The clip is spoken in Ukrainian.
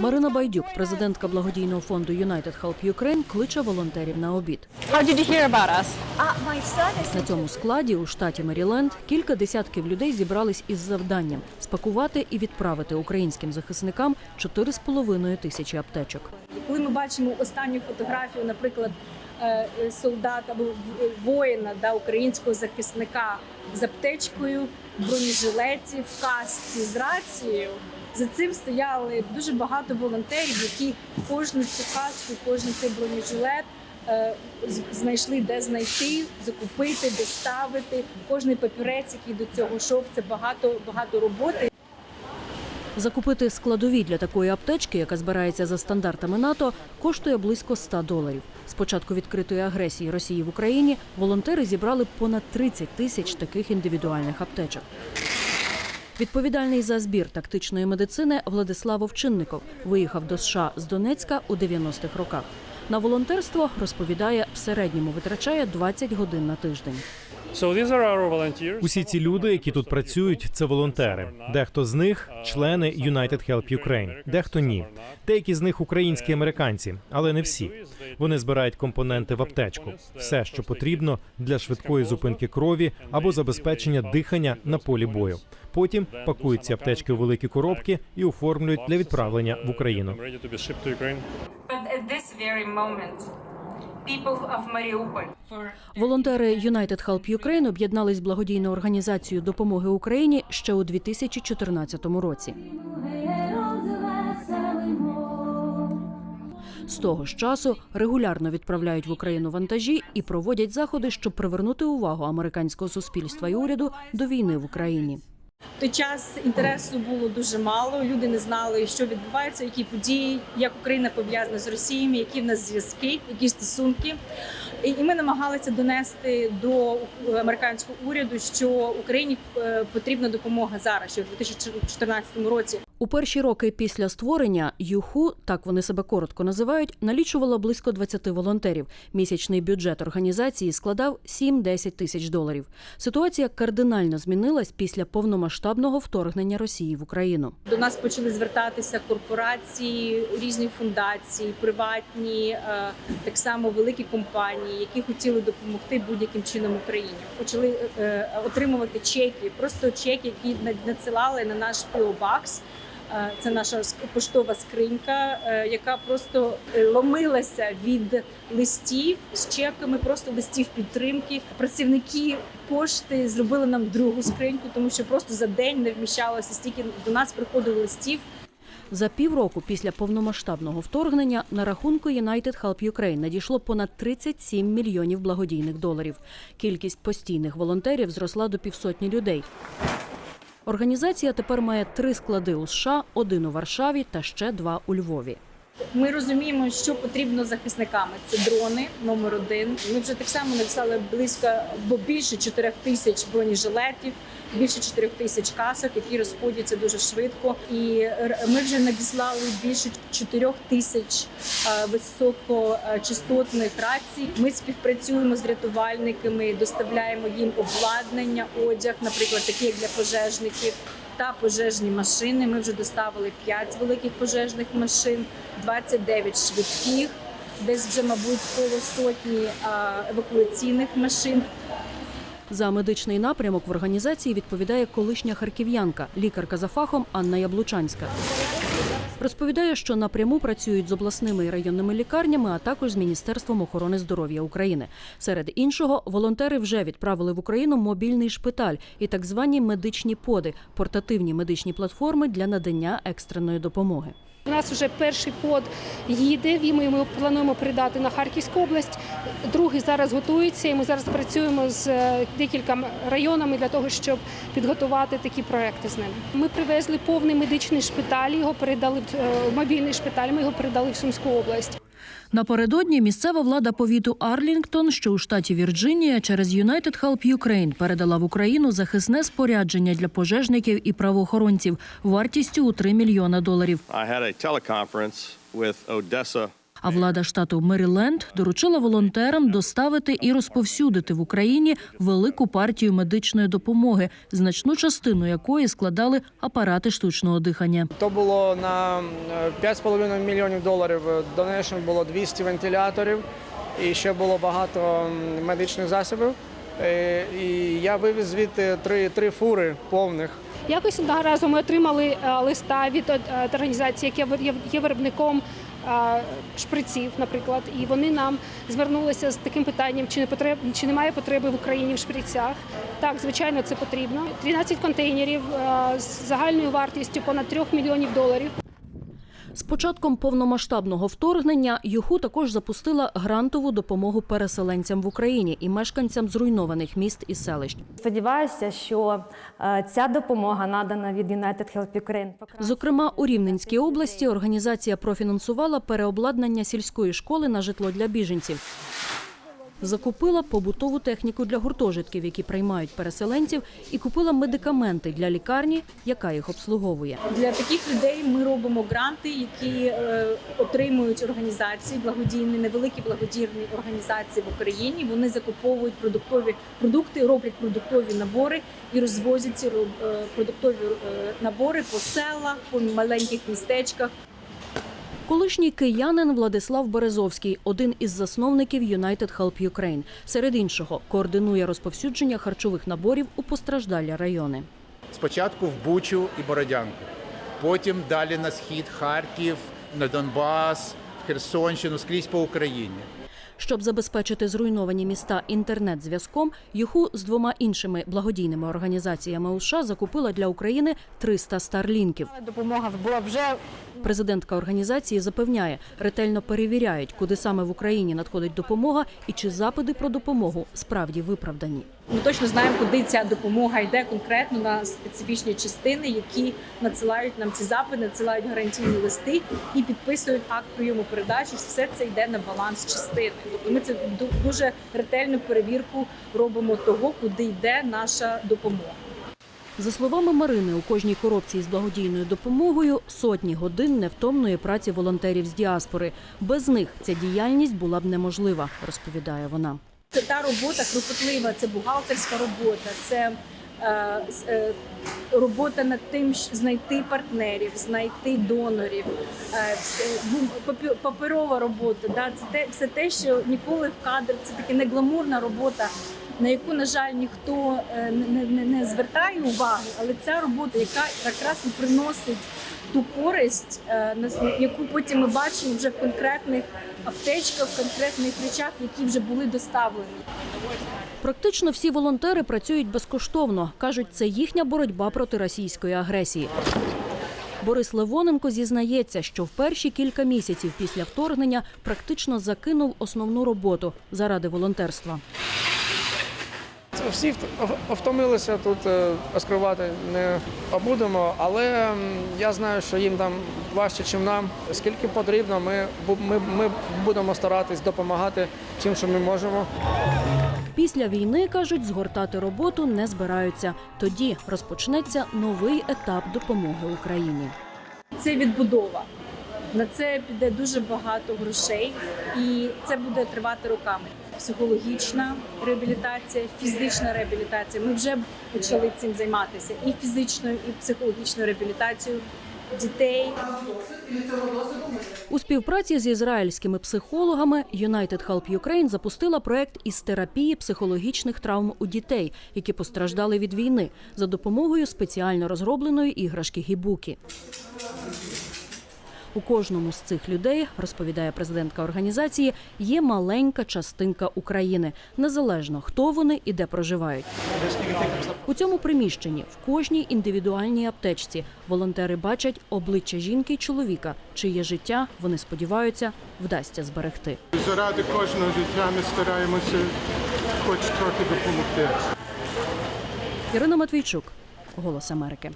Марина Байдюк, президентка благодійного фонду United Help Ukraine, кличе волонтерів на обід. How did you hear about us? Uh, my son is На цьому складі у штаті Меріленд кілька десятків людей зібрались із завданням спакувати і відправити українським захисникам 4,5 тисячі аптечок. Коли ми бачимо останню фотографію, наприклад, е, солдата або в- воїна да, українського захисника з аптечкою, в бронежилеті, в касці з рацією. За цим стояли дуже багато волонтерів, які кожну цю каску, кожен цей бронежилет е, знайшли, де знайти, закупити, де ставити. Кожний папірець, який до цього йшов, це багато багато роботи. Закупити складові для такої аптечки, яка збирається за стандартами НАТО, коштує близько 100 доларів. З початку відкритої агресії Росії в Україні волонтери зібрали понад 30 тисяч таких індивідуальних аптечок. Відповідальний за збір тактичної медицини Владислав Овчинников виїхав до США з Донецька у 90-х роках. На волонтерство розповідає, в середньому витрачає 20 годин на тиждень. So these are our volunteers. Усі ці люди, які тут працюють, це волонтери. Дехто з них члени United Help Ukraine, дехто ні. Деякі з них українські американці, але не всі. Вони збирають компоненти в аптечку, все, що потрібно для швидкої зупинки крові або забезпечення дихання на полі бою. Потім пакують ці аптечки у великі коробки і оформлюють для відправлення в Україну. Волонтери United Help Ukraine об'єднались благодійною організацією допомоги Україні ще у 2014 році. З того ж часу регулярно відправляють в Україну вантажі і проводять заходи, щоб привернути увагу американського суспільства і уряду до війни в Україні. Той час інтересу було дуже мало. Люди не знали, що відбувається, які події, як Україна пов'язана з Росією, які в нас зв'язки, які стосунки. І і ми намагалися донести до американського уряду, що Україні е, потрібна допомога зараз, що в 2014 році. У перші роки після створення ЮХУ, так вони себе коротко називають, налічувало близько 20 волонтерів. Місячний бюджет організації складав 7-10 тисяч доларів. Ситуація кардинально змінилась після повномасштабного вторгнення Росії в Україну. До нас почали звертатися корпорації, різні фундації, приватні, е, так само великі компанії, які хотіли допомогти будь-яким чином Україні. Почали е, отримувати чеки, просто чеки, які надсилали на наш. Е, Це наша поштова скринька, е, яка просто е, ломилася від листів з чеками, просто листів підтримки. Працівники пошти зробили нам другу скриньку, тому що просто за день не вміщалося стільки до нас приходило листів. За півроку після повномасштабного вторгнення на рахунку United Help Ukraine надійшло понад 37 мільйонів благодійних доларів. Кількість постійних волонтерів зросла до півсотні людей. Організація тепер має три склади у США, один у Варшаві та ще два у Львові. Ми розуміємо, що потрібно захисниками. Це дрони номер один. Ми вже так само написали близько бо більше 4 тисяч бронежилетів, більше 4 тисяч касок, які розходяться дуже швидко. І ми вже надіслали більше 4 тисяч е, високочастотних рацій. Ми співпрацюємо з рятувальниками, доставляємо їм обладнання, одяг, наприклад, такі як для пожежників. Та пожежні машини. Ми вже доставили 5 великих пожежних машин, 29 швидких, десь вже, мабуть, коло сотні евакуаційних машин. За медичний напрямок в організації відповідає колишня харків'янка, лікарка за фахом Анна Яблучанська. Розповідає, що напряму працюють з обласними і районними лікарнями, а також з Міністерством охорони здоров'я України. Серед іншого, волонтери вже відправили в Україну мобільний шпиталь і так звані медичні поди портативні медичні платформи для надання екстреної допомоги. У нас вже перший под їде, і ми його плануємо передати на Харківську область. Другий зараз готується, і ми зараз працюємо з декілька районами для того, щоб підготувати такі проекти з ними. Ми привезли повний медичний шпиталь, його передали в е, мобільний шпиталь. Ми його передали в Сумську область. Напередодні місцева влада повіту Арлінгтон, що у штаті Вірджинія, через United Help Ukraine передала в Україну захисне спорядження для пожежників і правоохоронців вартістю у 3 мільйона доларів. I had a teleconference Odessa А влада штату Меріленд доручила волонтерам доставити і розповсюдити в Україні велику партію медичної допомоги, значну частину якої складали апарати штучного дихання. То було на е, 5,5 мільйонів доларів. Донейшн було 200 вентиляторів і ще було багато медичних засобів. Е, І я вивіз звідти три, три фури повних. Якось одного разу ми отримали е, листа від е, організації, яка є- виробником е, шприців, наприклад, і вони нам звернулися з таким питанням, чи не потреб, чи немає потреби в Україні в шприцях. Так, звичайно, це потрібно. 13 контейнерів з загальною вартістю понад 3 мільйонів доларів. З початком повномасштабного вторгнення ЮХУ також запустила грантову допомогу переселенцям в Україні і мешканцям зруйнованих міст і селищ. Сподіваюся, що е, ця допомога надана від United Help Ukraine. Зокрема, у Рівненській області організація профінансувала переобладнання сільської школи на житло для біженців. Закупила побутову техніку для гуртожитків, які приймають переселенців, і купила медикаменти для лікарні, яка їх обслуговує. Для таких людей ми робимо гранти, які е, отримують організації, благодійні, невеликі благодійні організації в Україні. Вони закуповують продуктові продукти, роблять продуктові набори і розвозять ці е, продуктові е, набори по селах, по маленьких містечках. Колишній киянин Владислав Березовський, один із засновників United Help Ukraine. Серед іншого, координує розповсюдження харчових наборів у постраждалі райони. Спочатку в Бучу і Бородянку, потім далі на схід, Харків, на Донбас, в Херсонщину, скрізь по Україні. Щоб забезпечити зруйновані міста інтернет-зв'язком, ЮХУ з двома іншими благодійними організаціями у США закупила для України 300 старлінків. Допомога була вже Президентка організації запевняє, ретельно перевіряють, куди саме в Україні надходить допомога і чи запити про допомогу справді виправдані. Ми точно знаємо, куди ця допомога йде конкретно на специфічні частини, які надсилають нам ці запити, надсилають гарантійні листи і підписують акт прийому передачі. Все це йде на баланс частини. Тобто ми це дуже ретельну перевірку робимо того, куди йде наша допомога. За словами Марини, у кожній коробці з благодійною допомогою сотні годин невтомної праці волонтерів з діаспори. Без них ця діяльність була б неможлива, розповідає вона. Це та робота кропотлива, це бухгалтерська робота, це е, е, робота над тим, щ- знайти партнерів, знайти донорів, е, вс- паперова робота. Да, це те, все те, що ніколи в кадр це таке не гламурна робота. На яку, на жаль, ніхто е, не, не, не звертає уваги, але ця робота, яка якраз і приносить ту користь, е, яку потім ми бачимо вже в конкретних аптечках, в конкретних речах, які вже були доставлені. Практично всі волонтери працюють безкоштовно. кажуть, це їхня боротьба проти російської агресії. Борис Левоненко зізнається, що в перші кілька місяців після вторгнення практично закинув основну роботу заради волонтерства. Всі вт- втомилися тут е, розкривати не будемо, але я знаю, що їм там важче, ніж нам. Скільки потрібно, ми, ми, ми будемо старатись допомагати чим, що ми можемо. Після війни кажуть, згортати роботу не збираються. Тоді розпочнеться новий етап допомоги Україні. Це відбудова. На це піде дуже багато грошей, і це буде тривати роками. Психологічна реабілітація, фізична реабілітація. Ми вже почали цим займатися і фізичною, і психологічною реабілітацією дітей. У співпраці з ізраїльськими психологами United Help Ukraine запустила проект із терапії психологічних травм у дітей, які постраждали від війни, за допомогою спеціально розробленої іграшки гібукі. У кожному з цих людей, розповідає президентка організації, є маленька частинка України, незалежно хто вони і де проживають. У цьому приміщенні в кожній індивідуальній аптечці волонтери бачать обличчя жінки й чоловіка, чиє життя вони сподіваються вдасться зберегти. Заради кожного життя ми стараємося хоч трохи допомогти. Ірина Матвійчук, Голос Америки.